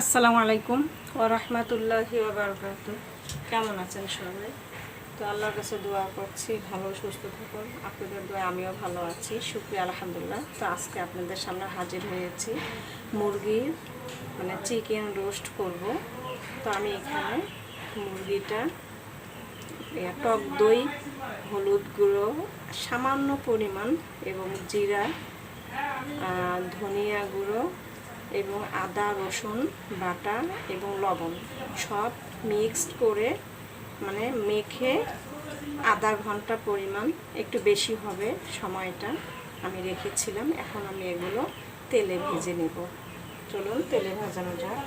আসসালামু আলাইকুম। ও রহমতুল্লাহি বারকাত কেমন আছেন সবাই? তো আল্লাহর কাছে দোয়া করছি, ভালো, সুস্থ থাকুন। আপনাদের দোয়া আমিও ভালো আছি। শুক্রিয়া, আলহামদুলিল্লাহ। তো আজকে আপনাদের সামনে হাজির হয়েছি। মুরগির মানে চিকেন রোস্ট করব। তো আমি এখানে মুরগিটা টক দই, হলুদ গুঁড়ো, সামান্য পরিমাণ এবং জিরা ধনিয়া গুঁড়ো এবং আদা, রসুন, বাটা এবং লবণ সব মিক্সড করে মানে মেখে আধা ঘণ্টা পরিমাণ একটু বেশি হবে সময়টা আমি রেখেছিলাম। এখন আমি এগুলো তেলে ভেজে নেব। চলুন তেলে ভাজানো যাক।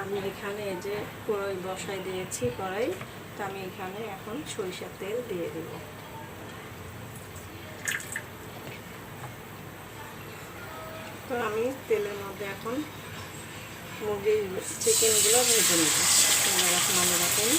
আমি এখানে এই যে কড়াই বসাই দিয়েছি কড়াই, তো আমি এখানে এখন সরিষার তেল দিয়ে দেব। তো আমি তেলের মধ্যে এখন মুরগির চিকেনগুলো ভেজে নেব। নানা রকম নানা রাখুন।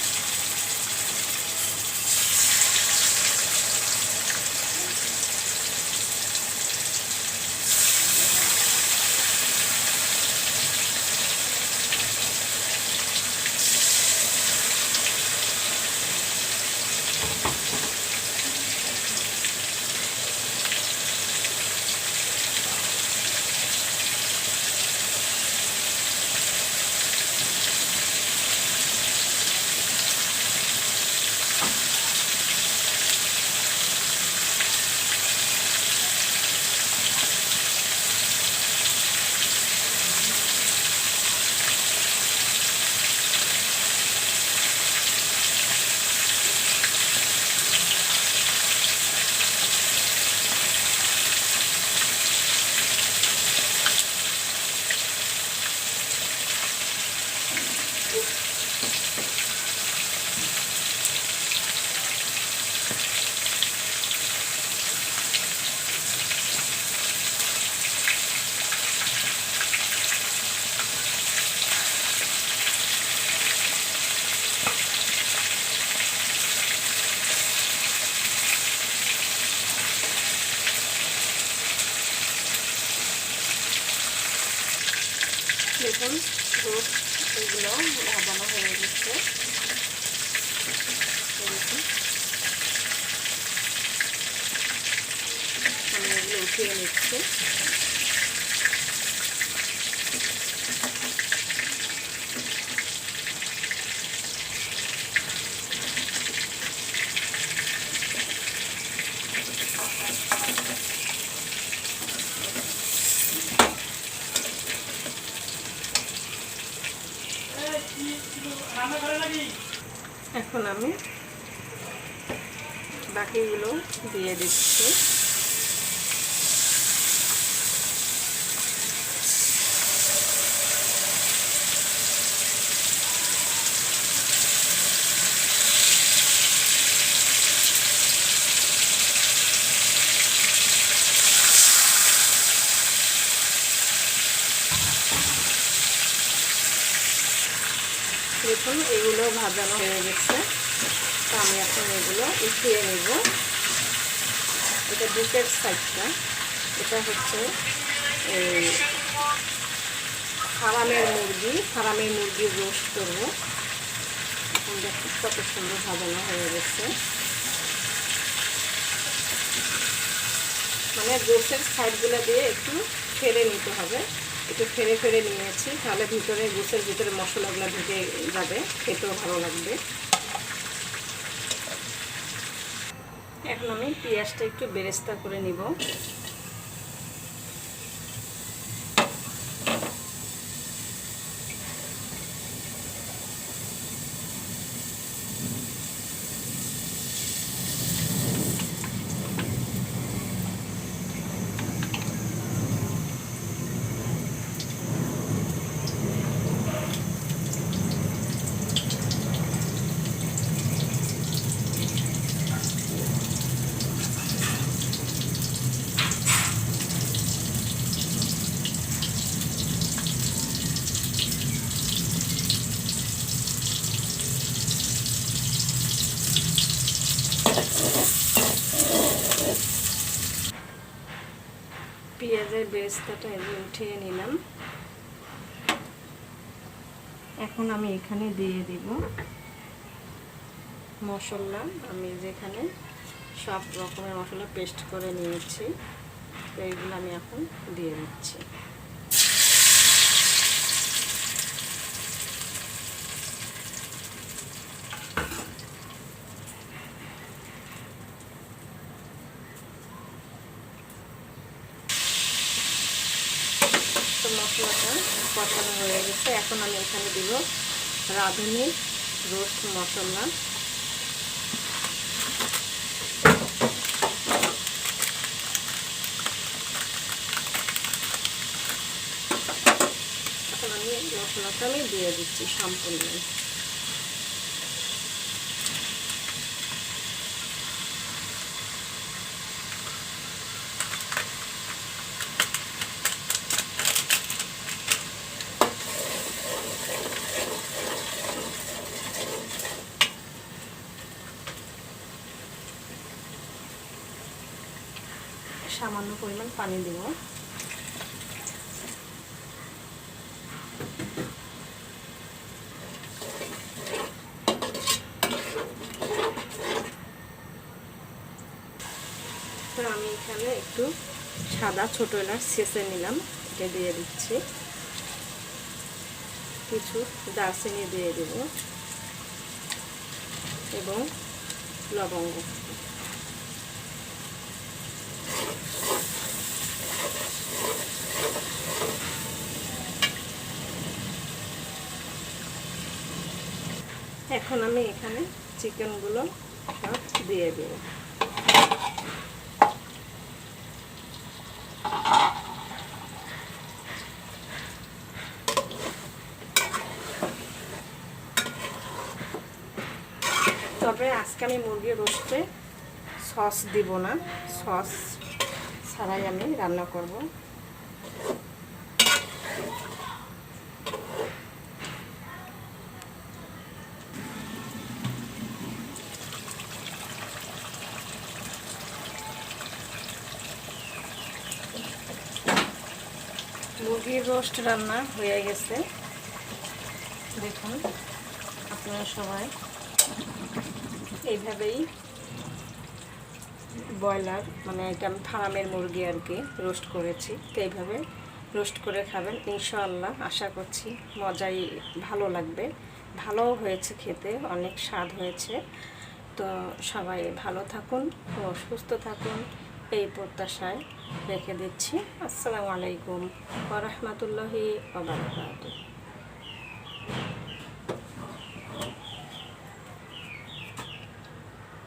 দেখুন দুধ এগুলো ভাবানো হয়ে গেছে। আমি এগুলো উঠিয়ে নিচ্ছি এখন আমি বাকিগুলো দিয়ে দিচ্ছি। দেখুন, এগুলো ভাজানো হয়ে গেছে। তো আমি এখন এগুলো উঠিয়ে নেব। এটা বুকের সাইডটা এটা হচ্ছে ফার্মের মুরগি। ফার্মের মুরগির রোস্ট করব। এখন দেখুন কত সুন্দর ভাজানো হয়ে গেছে। মানে গোসের সাইডগুলো দিয়ে একটু ফেলে নিতে হবে। একটু ফেরে ফেরে নিয়েছি। তাহলে ভিতরে গোসের ভিতরে মশলাগুলো ঢুকে যাবে, খেতেও ভালো লাগবে। এখন আমি পেঁয়াজটা একটু বেরেস্তা করে নিব। পেঁয়াজের বেস্তাটা এদিকে উঠিয়ে নিলাম। এখন আমি এখানে দিয়ে দিব মশলা। আমি যেখানে সব রকমের মশলা পেস্ট করে নিয়েছি, তো এইগুলো আমি এখন দিয়ে দিচ্ছি। মশলাটা কষানো হয়ে গেছে। এখন আমি এখানে দিব রাঁধুনি রোস্ট মশলা। এখন আমি মশলাটা আমি দিয়ে দিচ্ছি সম্পূর্ণ। সামান্য পরিমাণ পানি দেব। তো আমি এখানে একটু সাদা ছোট এলাচ ছেঁচে নিলাম এটা দিয়ে দিচ্ছি। কিছু দারচিনি দিয়ে দেব এবং লবঙ্গ। এখন আমি এখানে চিকেনগুলো সব দিয়ে দেব তবে আজকে আমি মুরগির রোস্টে সস দিব না, সস ছাড়াই আমি রান্না করব। মুরগির রোস্ট রান্না হয়ে গেছে। দেখুন, আপনারা সবাই এইভাবেই ব্রয়লার মানে এটা আমি ফার্মের মুরগি আর কি, রোস্ট করেছি। তো এইভাবে রোস্ট করে খাবেন, ইনশাআল্লাহ। আশা করছি মজাই ভালো লাগবে। ভালোও হয়েছে খেতে, অনেক স্বাদ হয়েছে। তো সবাই ভালো থাকুন ও সুস্থ থাকুন। এই প্রত্যাশায় রেখে দিচ্ছি। আসসালামু আলাইকুম ওরহমতুল্লাহি